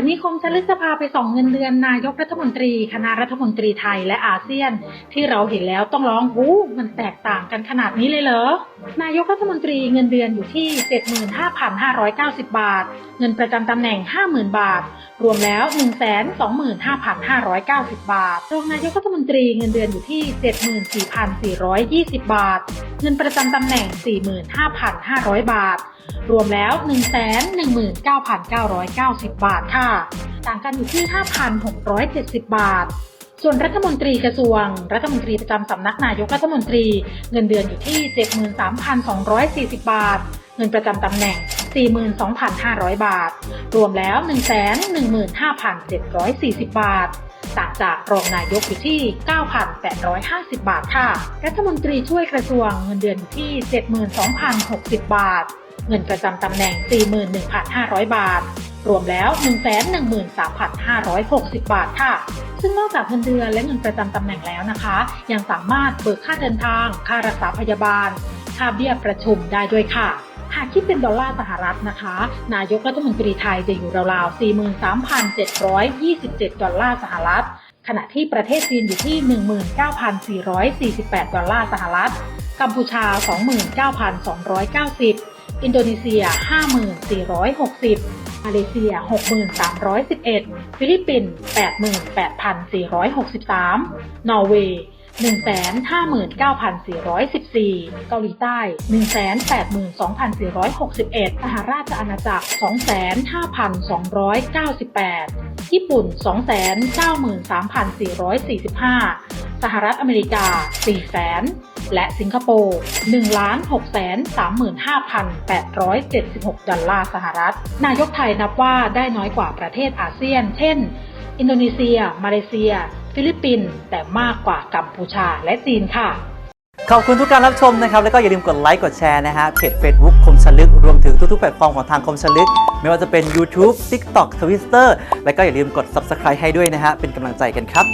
วันนี้คมจะลึกจะพาไปส่องเงินเดือนนายกรัฐมนตรี คณะรัฐมนตรีไทยและอาเซียน ที่เราเห็นแล้วต้องร้องหูมันแตกต่างกันขนาดนี้เลยเหรอ นายกรัฐมนตรีเงินเดือนอยู่ที่ 75,590 บาท เงินประจำตำแหน่ง 50,000 บาท รวมแล้ว 125,590 บาท รองนายกรัฐมนตรีเงินเดือนอยู่ที่ 74,420 บาท เงินประจำตำแหน่ง 45,500 บาท รวมแล้ว 119,990 บาทค่ะ ต่างกันอยู่ที่ 5,670 บาท ส่วนรัฐมนตรีกระทรวง รัฐมนตรีประจำสำนักนายกรัฐมนตรี เงินเดือนอยู่ที่ 73,240 บาท เงินประจำตำแหน่ง 42,500 บาท รวมแล้ว 115,740 บาทต่างจากรองนายกอยู่ที่ 9,850 บาทค่ะ รัฐมนตรีช่วยกระทรวงเงินเดือนอยู่ที่ 72,060 บาท เงินประจำตำแหน่ง 41,500 บาท รวมแล้ว 113,560 บาทค่ะ ซึ่งนอกจากเงินเดือนและเงินประจำตำแหน่งแล้วนะคะ ยังสามารถเบิกค่าเดินทาง ค่ารักษาพยาบาล ค่าเบี้ยประชุมได้ด้วยค่ะหากคิดเป็นดอลลาร์สหรัฐนะคะ นายกรัฐมนตรีไทยจะอยู่ราวๆ 43,727 ดอลลาร์สหรัฐ ขณะที่ประเทศจีนอยู่ที่ 19,448 ดอลลาร์สหรัฐ กัมพูชา 29,290 อินโดนีเซีย 5,460 มาเลเซีย 6,311 ฟิลิปปินส์88,463 นอร์เวย์159,414 เกาหลีใต้ 182,461 สหราชอาณาจักร 25,298 ญี่ปุ่น 293,445 สหรัฐอเมริกา 400,000 และสิงคโปร์ 1,635,876 ดอลลาร์สหรัฐ นายกไทยนับว่าได้น้อยกว่าประเทศอาเซียน เช่น อินโดนีเซีย มาเลเซีย ฟิลิปปินส์แต่มากกว่ากัมพูชาและจีนค่ะขอบคุณทุกการรับชมนะครับ แล้วก็อย่าลืมกดไลค์กดแชร์นะฮะเพจ Facebook คมชลึก รวมถึงทุกๆแพลตฟอร์มของทางคมชลึก ไม่ว่าจะเป็น YouTube TikTok Twitter แล้วก็อย่าลืมกด Subscribe ให้ด้วยนะฮะเป็นกำลังใจกันครับ